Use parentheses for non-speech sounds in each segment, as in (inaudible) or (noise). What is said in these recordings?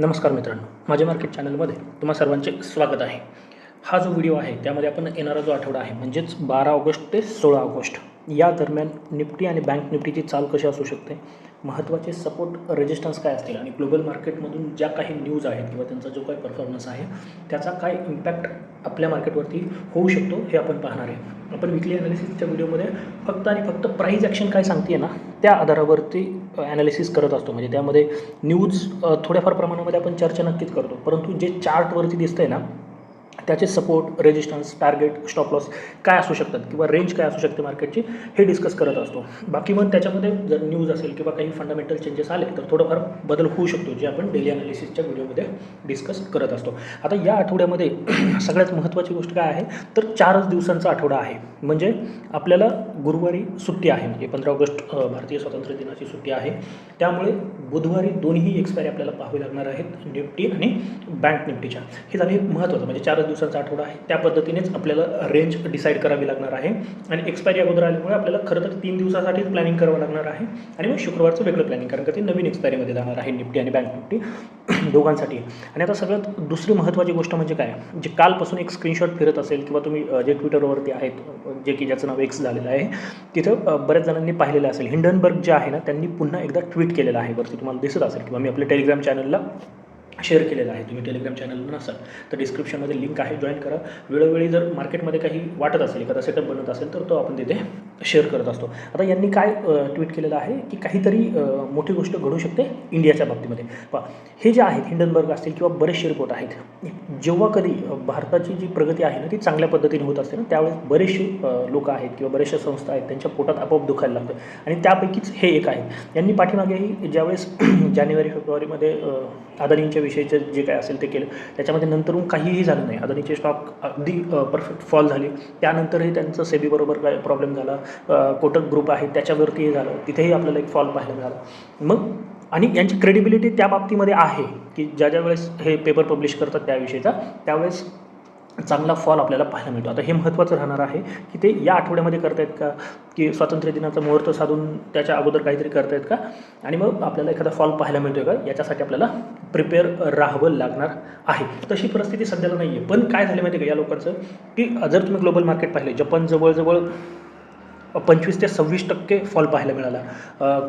नमस्कार मित्रांनो माझे मार्केट चॅनलमध्ये तुम्हा सर्वांचे स्वागत आहे. हा जो व्हिडिओ आहे त्यामध्ये आपण येणारा जो आठवडा आहे म्हणजेच बारा ऑगस्ट ते सोळा ऑगस्ट या दरम्यान निफ्टी आणि बँक निफ्टीची चाल कशी असू शकते? महत्त्वाचे सपोर्ट रेजिस्टन्स काय असतील? आणि ग्लोबल मार्केटमधून ज्या काही न्यूज आहेत किंवा त्यांचा जो काही परफॉर्मन्स आहे त्याचा काय इम्पॅक्ट आपल्या मार्केटवरती होऊ शकतो हे आपण पाहणार आहे. आपण विकली ॲनालिसिसच्या व्हिडिओमध्ये फक्त आणि फक्त प्राईज ॲक्शन काय सांगते ना त्या आधारावरती ॲनालिसिस करत असतो. म्हणजे त्यामध्ये न्यूज थोड्याफार प्रमाणामध्ये आपण चर्चा नक्कीच करतो. परंतु जे चार्टवरती दिसतं आहे ना त्याचे support resistance target stop loss काय असू शकतात किंवा रेंज काय असू शकते मार्केटची हे डिस्कस करत असतो. बाकी मग त्याच्यामध्ये जर न्यूज असेल किंवा काही फंडामेंटल चेंजेस आले तर थोडंफार बदल होऊ शकतो जे आपण डेली अनालिसिसच्या व्हिडिओमध्ये डिस्कस करत असतो. आता या आठवड्यामध्ये (clears throat) सगळ्यात महत्त्वाची गोष्ट काय आहे? तर चारच दिवसांचा आठवडा आहे. म्हणजे आपल्याला गुरुवारी सुट्टी आहे. म्हणजे पंधरा ऑगस्ट भारतीय स्वातंत्र्य दिनाची सुट्टी आहे. त्यामुळे बुधवारी दोन्ही एक्सपायरी आपल्याला पाहावी लागणार आहेत निफ्टी आणि बँक निफ्टीच्या. हे झाले महत्त्वाचं म्हणजे चारच दिवसांचा आठवडा आहे. त्या पद्धतीनेच आपल्याला रेंज डिसाईड करावी लागणार आहे. आणि एक्सपायरी अगोदर आल्यामुळे आपल्याला खरं तर तीन दिवसासाठीच प्लॅनिंग करावं लागणार आहे. आणि मग शुक्रवारचं वेगळं प्लॅनिंग कारण का ते नवीन एक्सपायरीमध्ये जाणार आहे निफ्टी आणि बँक निफ्टी (clears throat) दोघांसाठी. आणि आता सगळ्यात दुसरी महत्त्वाची गोष्ट म्हणजे काय? जे कालपासून एक स्क्रीनशॉट फिरत असेल किंवा तुम्ही जे ट्विटरवरती आहेत जे की ज्याचं नाव एक्स झालेलं आहे तिथं बऱ्याच जणांनी पाहिलेलं असेल. हिंडनबर्ग जे आहे ना त्यांनी पुन्हा एकदा ट्विट केलेलं आहे वरती. तुम्हाला दिसत असेल किंवा मी आपल्या टेलिग्राम चॅनलला शेअर केलेलं आहे. तुम्ही टेलिग्राम चॅनलवर नसाल तर डिस्क्रिप्शनमध्ये लिंक आहे जॉईन करा. वेळोवेळी जर मार्केटमध्ये काही वाटत असेल एखादा सेटअप बनत असेल तर तो आपण तिथे शेअर करत असतो. आता यांनी काय ट्विट केलेलं आहे की काहीतरी मोठी गोष्ट घडू शकते इंडियाच्या बाबतीमध्ये. पहा हे जे आहेत हिंडनबर्ग असतील किंवा बरेचसे रिपोर्ट आहेत जेव्हा कधी भारताची जी प्रगती आहे ना ती चांगल्या पद्धतीने होत असते ना त्यावेळेस बरेचसे लोक आहेत किंवा बऱ्याचशा संस्था आहेत त्यांच्या पोटात आपोआप दुखायला लागतं. आणि त्यापैकीच हे एक आहे यांनी पाठीमागेही ज्यावेळेस (clears throat) जानेवारी फेब्रुवारीमध्ये अदानींच्या विषयीचं जे काय असेल ते केलं. त्याच्यामध्ये नंतरून काहीही झालं नाही. अदानीचे स्टॉक अगदी परफेक्ट फॉल झाले. त्यानंतरही त्यांचं सेबीबरोबर काय प्रॉब्लेम झाला. कोटक ग्रुप आहे त्याच्यावरती हे झालं. तिथेही आपल्याला एक फॉल पाहायला मिळाला. मग आणि यांची क्रेडिबिलिटी त्या बाबतीमध्ये आहे की ज्या ज्या वेळेस हे पेपर पब्लिश करतात त्याविषयीचा त्यावेळेस चांगला फॉल आपल्याला पाहायला मिळतो. आता हे महत्त्वाचं राहणार आहे की ते या आठवड्यामध्ये करतायत का? की स्वातंत्र्य दिनाचा मुहूर्त साधून त्याच्या अगोदर काहीतरी करतायत का? आणि मग आपल्याला एखादा फॉल पाहायला मिळतोय का? याच्यासाठी आपल्याला प्रिपेअर राहावं लागणार आहे. तशी परिस्थिती सध्याला नाही आहे पण काय झालं माहिती आहे का या लोकांचं? की जर तुम्ही ग्लोबल मार्केट पाहिले जपान जवळजवळ पंचवीस ते सव्वीस टक्के फॉल पाहायला मिळाला.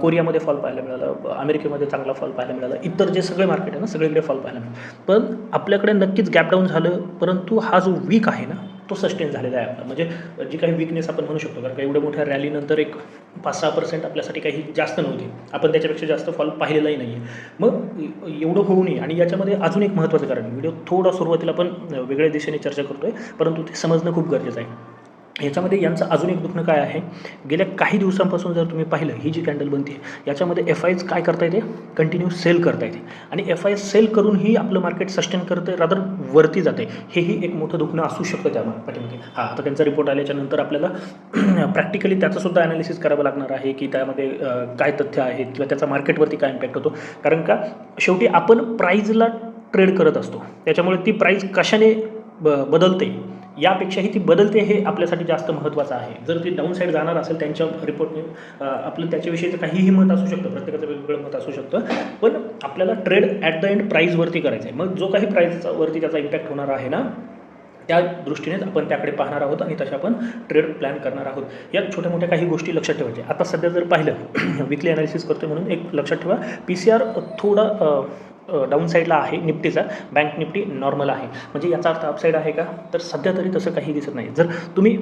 कोरियामध्ये फॉल पाहायला मिळाला अमेरिकेमध्ये चांगला फॉल पाहायला मिळाला इतर जे सगळे मार्केट आहे ना सगळीकडे फॉल पाहायला मिळाला. पण आपल्याकडे नक्कीच गॅपडाऊन झालं परंतु हा जो वीक आहे ना तो सस्टेन झालेला आहे आपला. म्हणजे जी काही वीकनेस आपण म्हणू शकतो कारण का एवढ्या मोठ्या रॅलीनंतर एक पाच सहा पर्सेंट आपल्यासाठी काही जास्त नव्हती. आपण त्याच्यापेक्षा जास्त फॉल पाहिलेलाही नाही आहे मग एवढं होऊ नये. आणि याच्यामध्ये अजून एक महत्त्वाचं कारण व्हिडिओ थोडा सुरुवातीला आपण वेगळ्या दिशेने चर्चा करतो आहे परंतु ते समजणं खूप गरजेचं आहे. याच्यामध्ये यांचं अजून एक दुखणं काय आहे? गेल्या काही दिवसांपासून जर तुम्ही पाहिलं ही जी कॅन्डल बनते याच्यामध्ये एफ आयज काय करता येते? कंटिन्यू सेल करता येते. आणि एफ आय सेल करूनही आपलं मार्केट सस्टेन करतं रादर वरती जाते हेही एक मोठं दुखणं असू शकतं त्या पाठीमध्ये हा आता त्यांचा रिपोर्ट आल्याच्यानंतर आपल्याला प्रॅक्टिकली त्याचंसुद्धा ॲनालिसिस करावं लागणार आहे की त्यामध्ये काय तथ्य आहेत किंवा त्याचा मार्केटवरती काय इम्पॅक्ट होतो. कारण का शेवटी आपण प्राईजला ट्रेड करत असतो. त्याच्यामुळे ती प्राईज कशाने ब बदलते? यापेक्षाही ती बदलते हे आपल्यासाठी जास्त महत्त्वाचं आहे. जर ती डाऊन साईड जाणार असेल त्यांच्या रिपोर्टने आपलं त्याच्याविषयीचं काहीही मत असू शकतं प्रत्येकाचं वेगवेगळं मत असू शकतं. पण आपल्याला ट्रेड ॲट द एंड प्राईजवरती करायचं आहे मग जो काही प्राईजवरती त्याचा इम्पॅक्ट होणार आहे ना त्या दृष्टीनेच आपण त्याकडे पाहणार आहोत आणि तशा आपण ट्रेड प्लॅन करणार आहोत. या छोट्या मोठ्या काही गोष्टी लक्षात ठेवायच्या. आता सध्या जर पाहिलं (clears throat) विकली अनालिसिस करतोय म्हणून एक लक्षात ठेवा. पी सी आर थोडा डाऊन साईडला आहे निफ्टीचा. बँक निफ्टी नॉर्मल आहे. म्हणजे याचा अर्थ अपसाईड आहे का? तर सध्या तरी तसं काही दिसत नाही. जर तुम्ही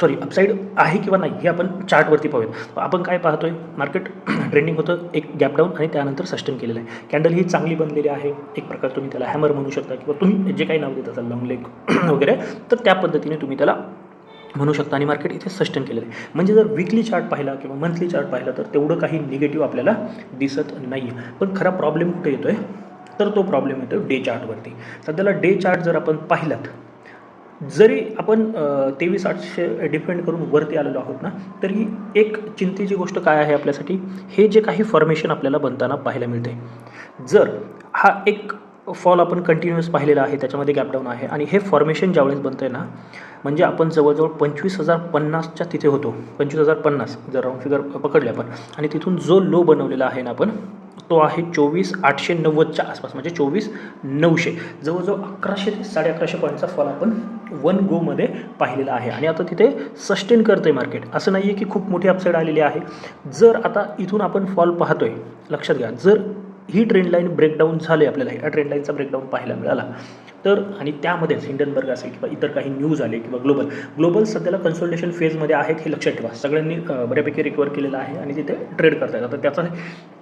सॉरी अपसाईड आहे किंवा नाही हे आपण चार्टवरती पाहूयात. आपण काय पाहतोय? मार्केट ट्रेंडिंग (clears throat) होतं एक गॅप डाऊन आणि त्यानंतर सस्टेन केलेलं आहे. कॅन्डल ही चांगली बनलेली आहे. एक प्रकार तुम्ही त्याला हॅमर म्हणू शकता किंवा तुम्ही जे काही नाव देत असाल लॉंग लेग (clears throat) वगैरे तर त्या पद्धतीने तुम्ही त्याला म्हणू शकता आणि मार्केट इथे सस्टेन केलेलं आहे. म्हणजे जर विकली चार्ट पाहिला किंवा मंथली चार्ट पाहिला तर तेवढं काही निगेटिव्ह आपल्याला दिसत नाही आहे पण खरा प्रॉब्लेम कुठे येतो आहे तर तो प्रॉब्लेम येतो डे चार्टवरती सध्याला डे चार्ट जर आपण पाहिलात जरी आपण तेवीस आठशे डिपेंड करून वरती आलेलो आहोत ना तरी एक चिंतेची गोष्ट काय आहे आपल्यासाठी? हे जे काही फॉर्मेशन आपल्याला बनताना पाहायला मिळते जर हा एक फॉल आपण कंटिन्युअस पाहिलेला आहे त्याच्यामध्ये गॅपडाऊन आहे. आणि हे फॉर्मेशन ज्यावेळेस बनतं आहे ना म्हणजे आपण जवळजवळ पंचवीस हजार पन्नासच्या तिथे होतो. पंचवीस हजार पन्नास जर राऊंड फिगर पकडले आपण. आणि तिथून जो लो बनवलेला आहे ना आपण तो आहे चोवीस आठशे नव्वदच्या आसपास म्हणजे चोवीस नऊशे. जवळजवळ अकराशे ते साडे अकराशे पॉईंटचा फॉल आपण वन गोमध्ये पाहिलेला आहे. आणि आता तिथे सस्टेन करतं आहे मार्केट असं नाही आहे की खूप मोठी अपसाईड आलेली आहे. जर आता इथून आपण फॉल पाहतोय लक्षात घ्या. जर ही ट्रेंड लाईन ब्रेकडाऊन झाली आपल्याला. या ट्रेंड लाईनचा ब्रेकडाऊन पाहायला मिळाला. तर आणि त्यामध्येच हिंडनबर्ग असेल किंवा इतर काही न्यूज आले किंवा ग्लोबल ग्लोबल सध्याला कन्सल्टेशन फेजमध्ये आहेत हे लक्षात ठेवा. सगळ्यांनी बऱ्यापैकी रिकवर केलेलं आहे आणि तिथे ट्रेड करता येतात तर त्याचा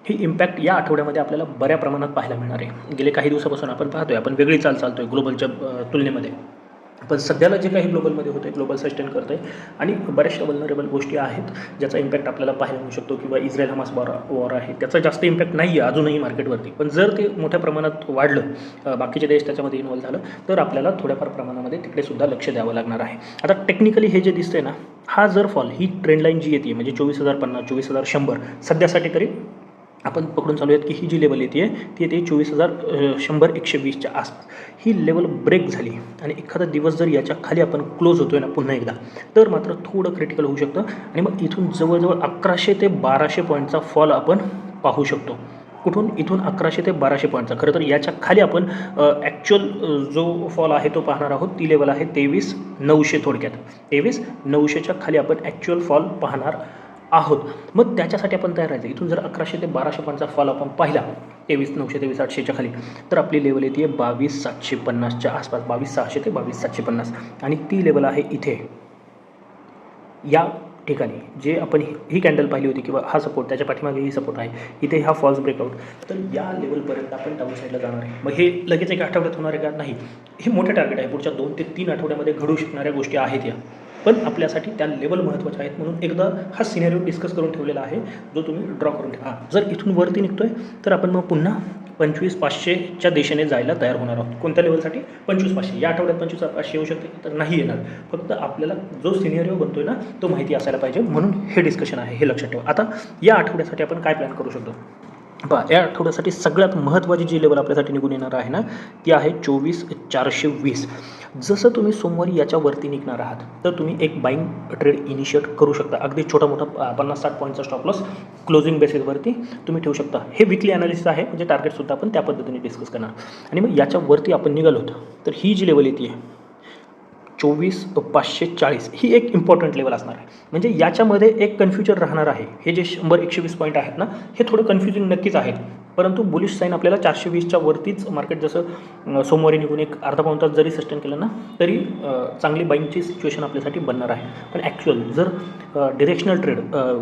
ही इम्पॅक्ट या आठवड्यामध्ये आपल्याला बऱ्या प्रमाणात पाहायला मिळणार आहे. गेले काही दिवसापासून आपण पाहतोय आपण वेगळी चाल चालतोय ग्लोबलच्या तुलनेमध्ये. पण सध्याला जे काही ग्लोबलमध्ये होतं आहे ग्लोबल सस्टेन करतं आहे आणि बऱ्याचशा वल्नरेबल गोष्टी आहेत ज्याचा इम्पॅक्ट आपल्याला पाहायला मिळू शकतो किंवा इस्रायल हमास वॉर वॉर आहे त्याचा जास्त इम्पॅक्ट नाही आहे अजूनही मार्केटवरती पण जर ते मोठ्या प्रमाणात वाढलं बाकीचे देश त्याच्यामध्ये इन्व्हॉल्व झालं तर आपल्याला थोड्याफार प्रमाणामध्ये तिकडे सुद्धा लक्ष द्यावं लागणार आहे. आता टेक्निकली हे जे दिसतंय ना हा जर फॉल ही ट्रेंडलाईन जी येते म्हणजे चोवीस हजार पन्नास चोवीस हजार शंभर सध्यासाठी तरी आपण पकडून चालूयात की ही जी लेवल येते ती येते चोवीस हजार शंभर एकशे वीसच्या आसपास. ही लेवल ब्रेक झाली आणि एखादा दिवस जर याच्या खाली आपण क्लोज होतो आहे ना पुन्हा एकदा तर मात्र थोडं क्रिटिकल होऊ शकतं आणि मग इथून जवळजवळ अकराशे ते बाराशे पॉईंटचा फॉल आपण पाहू शकतो. कुठून? इथून अकराशे ते बाराशे पॉईंटचा खरं तर याच्या खाली आपण ॲक्च्युअल जो फॉल आहे तो पाहणार आहोत. ती लेवल आहे तेवीस नऊशे थोडक्यात. तेवीस नऊशेच्या खाली आपण ॲक्च्युअल फॉल पाहणार आहोत. मग त्याच्यासाठी आपण तयार राहायचं. इथून जर अकराशे ते बाराशे पॉईंटचा फॉल आपण पाहिला तेवीस नऊशे तेवीस आठशेच्या खाली तर आपली लेवल येते बावीस सातशे पन्नासच्या आसपास. बावीस सहाशे ते बावीस सातशे पन्नास. आणि ती लेवल आहे इथे. या ठिकाणी जे आपण ही- ही कॅन्डल पाहिली होती किंवा हा सपोर्ट त्याच्या पाठीमागे ही सपोर्ट आहे. इथे हा फॉल्स ब्रेकआउट तर या लेवलपर्यंत आपण डाऊन साईडला जाणार आहे. मग हे लगेच एक आठवड्यात होणार आहे का? नाही. हे मोठे टार्गेट आहे. पुढच्या दोन ते तीन आठवड्यामध्ये घडू शकणाऱ्या गोष्टी आहेत या. पण आपल्यासाठी त्या लेवल महत्त्वाच्या आहेत म्हणून एकदा हा सिनेरिओ डिस्कस करून ठेवलेला आहे जो तुम्ही ड्रॉ करून ठेवा जर इथून वरती निघतोय तर आपण मग पुन्हा पंचवीस पाचशेच्या दिशेने जायला तयार होणार आहोत. कोणत्या लेवलसाठी पंचवीस पाचशे. या आठवड्यात पंचवीस पाचशे येऊ शकते तर नाही येणार. फक्त आपल्याला जो सिनियरिओ बनतोय ना तो माहिती असायला पाहिजे. म्हणून हे डिस्कशन आहे हे लक्षात ठेवा. आता या आठवड्यासाठी आपण काय प्लॅन करू शकतो? पहा या आठवड्यासाठी सगळ्यात महत्त्वाची जी लेवल आपल्यासाठी निघून येणार आहे ना ती आहे चोवीस चारशे वीस. जसं तुम्ही सोमवारी याच्यावरती निघणार आहात तर तुम्ही एक बाईंग ट्रेड इनिशिएट करू शकता. अगदी छोटा मोठा पन्नास साठ पॉईंटचा स्टॉप लॉस क्लोजिंग बेसिसवरती तुम्ही ठेवू शकता. हे विकली ॲनालिसिस आहे म्हणजे टार्गेटसुद्धा आपण त्या पद्धतीने डिस्कस करणार. आणि मग याच्यावरती आपण निघालो तर ही जी लेवल येते चोवीस पाचशे चाळीस ही एक इम्पॉर्टंट लेवल असणार आहे. म्हणजे याच्यामध्ये एक कन्फ्युजन राहणार आहे. हे जे शंभर एकशे वीस पॉईंट आहेत ना हे थोडं कन्फ्युजिंग नक्कीच आहेत. परंतु बुलिश साईन आपल्याला चारशे वीसच्या वरतीच मार्केट जसं सोमवारी निघून एक अर्धा पाऊन तास जरी सस्टेन केलं ना तरी चांगली बाईंगची सिच्युएशन आपल्यासाठी बनणार आहे. पण ॲक्च्युअल जर directional trade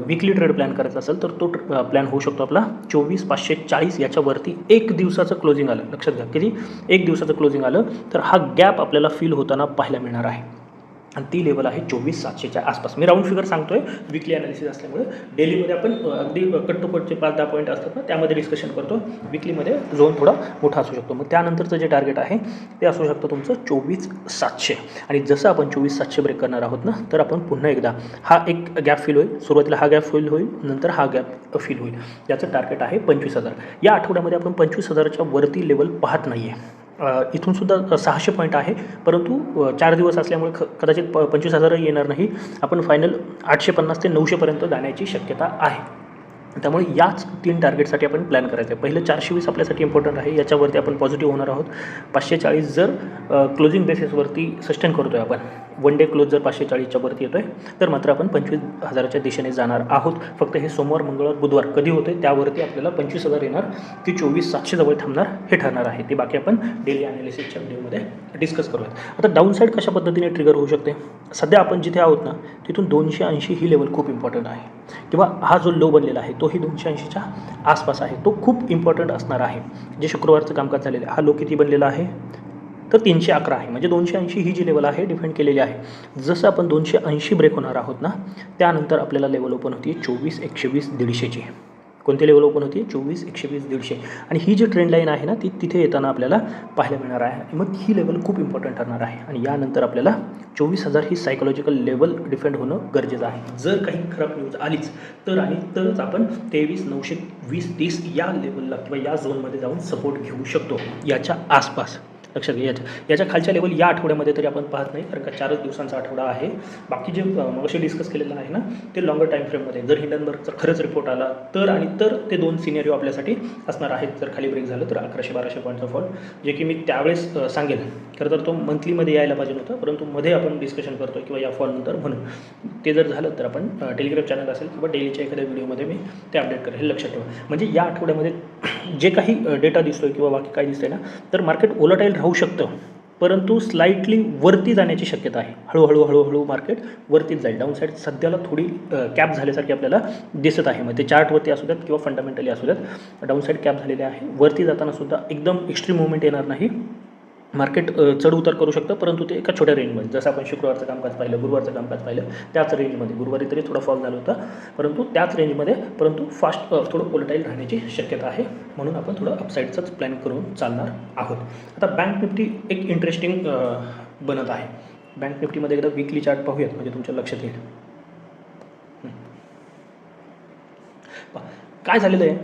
weekly trade plan करायचा असेल तर तो प्लॅन होऊ शकतो आपला चोवीस पाचशे चाळीस याच्यावरती एक दिवसाचं क्लोजिंग आलं. लक्षात घ्या किती एक दिवसाचं क्लोजिंग आलं तर हा गॅप आपल्याला फील होताना पाहायला मिळणार आहे. आणि ती लेवल आहे चोवीस सातशेच्या आसपास. मी राऊंड फिगर सांगतोय विकली अनालिसिस असल्यामुळे. डेलीमध्ये आपण अगदी कट टू कटचे पाच दहा पॉईंट असतात ना त्यामध्ये डिस्कशन करतो. विकलीमध्ये झोन थोडा मोठा असू शकतो. मग त्यानंतरचं जे टार्गेट आहे ते असू शकतं तुमचं चोवीस सातशे. आणि जसं आपण चोवीस सातशे ब्रेक करणार आहोत ना तर आपण पुन्हा एकदा हा एक गॅप फील होईल. सुरुवातीला हा गॅप फील होईल नंतर हा गॅप फील होईल. याचं टार्गेट आहे पंचवीस हजार. या आठवड्यामध्ये आपण पंचवीस हजाराच्या वरती लेवल पाहत नाही आहे इथून सुद्धा सहाशे पॉईंट आहे. परंतु चार दिवस असल्यामुळे ख कदाचित प पंचवीस हजारही येणार नाही. आपण फायनल आठशे पन्नास ते नऊशेपर्यंत जाण्याची शक्यता आहे. त्यामुळे याच तीन टार्गेटसाठी आपण प्लॅन करायचं आहे पहिलं चारशे वीस आपल्यासाठी इम्पॉर्टंट आहे. याच्यावरती आपण पॉझिटिव्ह होणार आहोत. पाचशे चाळीस जर क्लोजिंग बेसिसवरती सस्टेन करतो आहे आपण. वन डे क्लोज जर पाचशे चाळीसच्या वरती येतो आहे तर मात्र आपण पंचवीस हजाराच्या दिशेने जाणार आहोत. फक्त हे सोमवार मंगळवार बुधवार कधी होते त्यावरती आपल्याला पंचवीस हजार येणार. की चोवीस सातशे जवळ थांबणार हे ठरणार आहे. ते बाकी आपण डेली अनालिसिसच्या व्हिडिओमध्ये डिस्कस करूयात. आता डाऊन साईड कशा पद्धतीने ट्रिगर होऊ शकते? सध्या आपण जिथे आहोत ना तिथून दोनशे ऐंशी ही लेवल खूप इम्पॉर्टंट आहे. किंवा हा जो लो बनलेला आहे तोही दोनशे ऐंशीच्या आसपास आहे. तो खूप इम्पॉर्टंट असणार आहे. जे शुक्रवारचं कामकाज झालेलं आहे हा लो किती बनलेला आहे? तर तीनशे अकरा आहे. म्हणजे दोनशे ऐंशी ही जी लेवल आहे डिफेंड केलेली आहे. जसं आपण दोनशे ऐंशी ब्रेक होणार आहोत ना त्यानंतर आपल्याला लेवल ओपन होती चोवीस एकशे वीस दीडशेची. कोणती लेवल ओपन होती? चोवीस एकशे वीस दीडशे. आणि ही जी ट्रेंड लाईन आहे ना ती तिथे येताना आपल्याला पाहायला मिळणार आहे. मग ही लेवल खूप इम्पॉर्टंट ठरणार आहे. आणि यानंतर आपल्याला चोवीस हजार ही सायकोलॉजिकल लेवल डिफेंड होणं गरजेचं आहे. जर काही खराब न्यूज आलीच तर आणि तरच आपण तेवीस नऊशे वीस तीस या लेवलला किंवा या झोनमध्ये जाऊन सपोर्ट घेऊ शकतो. याच्या आसपास. लक्षात घ्या याच्या याच्या खालच्या लेवल या आठवड्यामध्ये तरी आपण पाहत नाही कारण का. चारच दिवसांचा आठवडा आहे. बाकी जे मगाशी डिस्कस केलेलं आहे ना ते लॉंगर टाईम फ्रेममध्ये जर हिंडनबर्गचा खरंच रिपोर्ट आला तर आणि तर ते दोन सिनेरिओ आपल्यासाठी असणार आहेत. जर खाली ब्रेक झालं तर अकराशे बाराशे पॉईंटचा फॉल जे की मी त्यावेळेस सांगेन सांगेल. खरं तर तो मंथलीमध्ये यायला पाहिजे होता परंतु मध्ये आपण डिस्कशन करतो किंवा या फॉलनंतर म्हणून. ते जर झालं तर आपण टेलिग्राम चॅनल असेल किंवा डेलीच्या एखाद्या व्हिडिओमध्ये मी ते अपडेट करेल हे लक्षात ठेवा. म्हणजे या आठवड्यामध्ये जे काही डेटा दिसतोय किंवा बाकी काय दिसतंय ना तर मार्केट ओलटाईल राहू शकतं परंतु स्लाइटली वरती जाण्याची शक्यता आहे. हळूहळू हळूहळू मार्केट वरतीच जाईल. डाऊन साईड सध्याला थोडी कॅप झाल्यासारखी आपल्याला दिसत आहे. मग ते चार्टवरती असू द्यात किंवा फंडामेंटली असू द्यात डाऊन साईड कॅप झालेली आहे. वरती जाताना सुद्धा एकदम एक्स्ट्रीम मुवमेंट येणार नाही. मार्केट चढ उतार करू शकतं परंतु ते एका छोट्या रेंजमध्ये जसं आपण शुक्रवारचं कामकाज पाहिलं गुरुवारचं कामकाज पाहिलं त्याच रेंजमध्ये गुरुवारी तरी थोडा फॉल झाला होता परंतु त्याच रेंजमध्ये परंतु फास्ट थोडं पोलटाईल राहण्याची शक्यता आहे म्हणून आपण थोडं अपसाईडचंच प्लॅन करून चालणार आहोत. आता बँक निफ्टी एक इंटरेस्टिंग बनत आहे. बँक निफ्टीमध्ये एकदा विकली चार्ट पाहूयात म्हणजे तुमच्या लक्षात येईल. काय झालेलं आहे?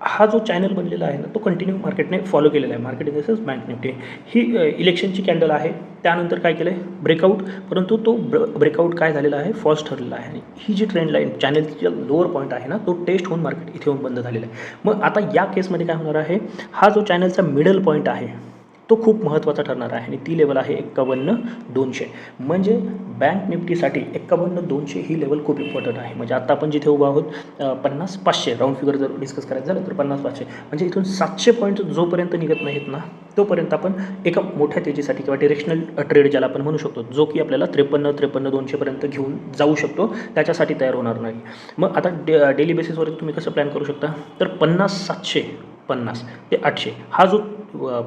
हा जो चॅनल बनलेला आहे ना तो कंटिन्यू मार्केटने फॉलो केलेला आहे. Market in this bank nifty ही इलेक्शनची कॅन्डल आहे. त्यानंतर काय केलं आहे ब्रेकआउट परंतु तो ब्र ब्रेकआउट काय झालेला आहे? फॉल्स ठरलेला आहे. आणि ही जी ट्रेंड लाईन चॅनलची लोअर पॉईंट आहे ना तो टेस्ट होऊन मार्केट इथे होऊन बंद झालेला आहे. मग आता या केसमध्ये काय होणार आहे? हा जो चॅनलचा मिडल पॉईंट आहे तो खूप महत्त्वाचा ठरणार आहे आणि ती लेवल आहे एक्कावन्न दोनशे. म्हणजे बँक निफ्टीसाठी एक्कावन्न दोनशे ही लेवल खूप इम्पॉर्टंट आहे. म्हणजे आत्ता आपण जिथे उभा आहोत पन्नास पाचशे राऊंड फिगर जर डिस्कस करायचं झालं तर पन्नास पाचशे. म्हणजे इथून सातशे पॉईंट जोपर्यंत निघत नाहीत ना तोपर्यंत आपण एका मोठ्या तेजीसाठी किंवा डिरेक्शनल ट्रेड ज्याला आपण म्हणू शकतो जो की आपल्याला त्रेपन्न त्रेपन्न दोनशेपर्यंत घेऊन जाऊ शकतो त्याच्यासाठी तयार होणार नाही. मग आता डे डेली बेसिसवर तुम्ही कसं प्लॅन करू शकता? तर पन्नास सातशे पन्नास ते आठशे हा जो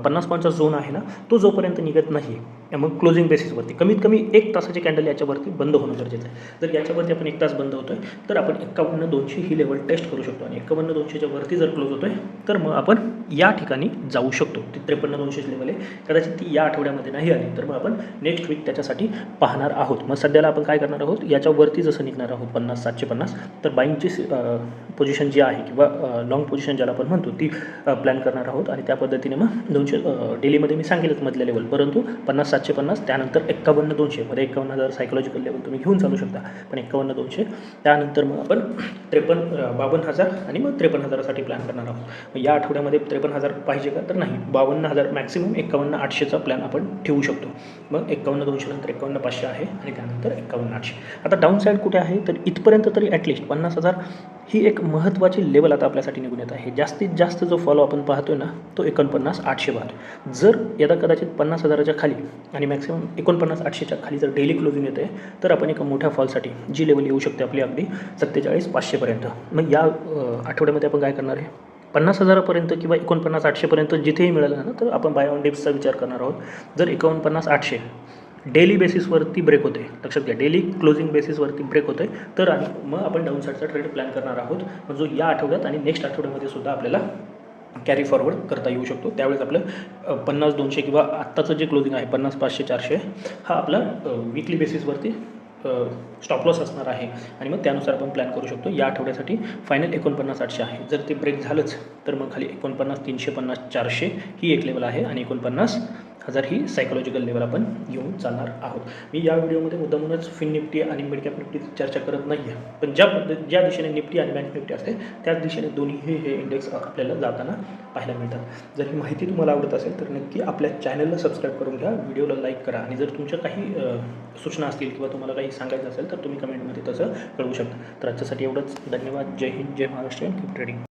पन्नास पॉईंटचा झोन आहे ना तो जोपर्यंत निघत नाही मग क्लोजिंग बेसिसवरती कमीत कमी एक तासाची कॅन्डल याच्यावरती बंद होणं गरजेचं आहे. जर याच्यावरती आपण एक तास बंद होतो आहे तर आपण एक्कावन्न दोनशे ही लेवल टेस्ट करू शकतो. आणि एक्कावन्न दोनशेच्या वरती जर क्लोज होतो आहे तर मग आपण या ठिकाणी जाऊ शकतो. ती त्रेपन्न दोनशेची लेवल आहे. कदाचित ती या आठवड्यामध्ये नाही आली तर मग आपण नेक्स्ट वीक त्याच्यासाठी पाहणार आहोत. मग सध्याला आपण काय करणार आहोत? याच्यावरती जसं निघणार आहोत पन्नास सातशे पन्नास तर बाईंगची पोझिशन जी आहे किंवा लाँग पोझिशन ज्याला आपण म्हणतो ती प्लॅन करणार आहोत. आणि त्या पद्धतीने मग दोनशे डेलीमध्ये मी सांगेलच मधल्या लेवल परंतु पन्नास सातशे पन्नास त्यानंतर एक्कावन्न दोनशे. मध्ये एक्कावन्न हजार सायकोलॉजिकल लेवल तुम्ही घेऊन चालू शकता पण एक्कावन्न दोनशे. त्यानंतर मग आपण त्रेपन्न बावन्न हजार आणि मग त्रेपन्न हजारासाठी प्लॅन करणार आहोत. मग या आठवड्यामध्ये त्रेपन्न हजार पाहिजे का? तर नाही. बावन्न हजार मॅक्सिमम एक्कावन्न आठशेचा प्लॅन आपण ठेवू शकतो. मग एक्कावन्न दोनशे नंतर एक्कावन्न पाचशे आहे आणि त्यानंतर एक्कावन्न आठशे. आता डाऊन साईड कुठे आहे? तर इथपर्यंत तरी ॲटलिस्ट पन्नास हजार ही एक महत्त्वाची लेवल आता आपल्यासाठी निघून येत आहे. जास्तीत जास्त जो फॉलो आपण पाहतोय ना तो एकोणपन्नास आठशे पाहतो जर यदा कदाचित पन्नास हजाराच्या खाली आणि मॅक्सिमम एकोणपन्नास आठशेच्या खाली जर डेली क्लोजिंग येते तर आपण एका मोठ्या फॉलसाठी जी लेवल येऊ शकते आपली अगदी सत्तेचाळीस पाचशेपर्यंत. मग या आठवड्यामध्ये आपण काय करणार आहे? पन्नास हजारापर्यंत किंवा एकोणपन्नास आठशेपर्यंत जिथेही मिळालं ना तर आपण बाय ऑन डिप्सचा विचार करणार आहोत. जर एकोणपन्नास आठशे डेली बेसिसवरती ब्रेक होते लक्षात घ्या डेली क्लोजिंग बेसिसवरती ब्रेक होते तर मग आपण डाऊन साईडचा ट्रेड प्लॅन करणार आहोत. जो या आठवड्यात आणि नेक्स्ट आठवड्यामध्ये सुद्धा आपल्याला कॅरी फॉरवर्ड करता येऊ शकतो. त्यावेळेस आपलं पन्नास दोनशे किंवा आत्ताचं जे क्लोजिंग आहे पन्नास पाचशे चारशे हा आपला विकली बेसिसवरती स्टॉप लॉस असणार आहे. आणि मग त्यानुसार आपण प्लॅन करू शकतो. या आठवड्यासाठी फायनल एकोणपन्नास आठशे आहे. जर ते ब्रेक झालंच तर मग खाली एकोणपन्नास तीनशे पन्नास चारशे ही एक लेवल आहे आणि एकोणपन्नास हजार ही सायकोलॉजिकल लेवल आपण घेऊन चालणार आहोत. मी या व्हिडिओमध्ये मुद्दामूनच फिन निफ्टी आणि मिडकॅप निफ्टीची चर्चा करत नाही आहे पण ज्या पद्धत ज्या दिशेने निफ्टी आणि बँक निफ्टी असते त्याच दिशेने दोन्ही हे इंडेक्स आपल्याला जाताना पाहायला मिळतात. जर ही माहिती तुम्हाला आवडत असेल तर नक्की आपल्या चॅनलला सबस्क्राईब करून घ्या व्हिडिओला लाईक करा आणि जर तुमच्या काही सूचना असतील किंवा तुम्हाला काही सांगायचं असेल तर तुम्ही कमेंटमध्ये तसं कळवू शकता. तर आजच्यासाठी एवढंच. धन्यवाद. जय हिंद. जय महाराष्ट्र. Keep trading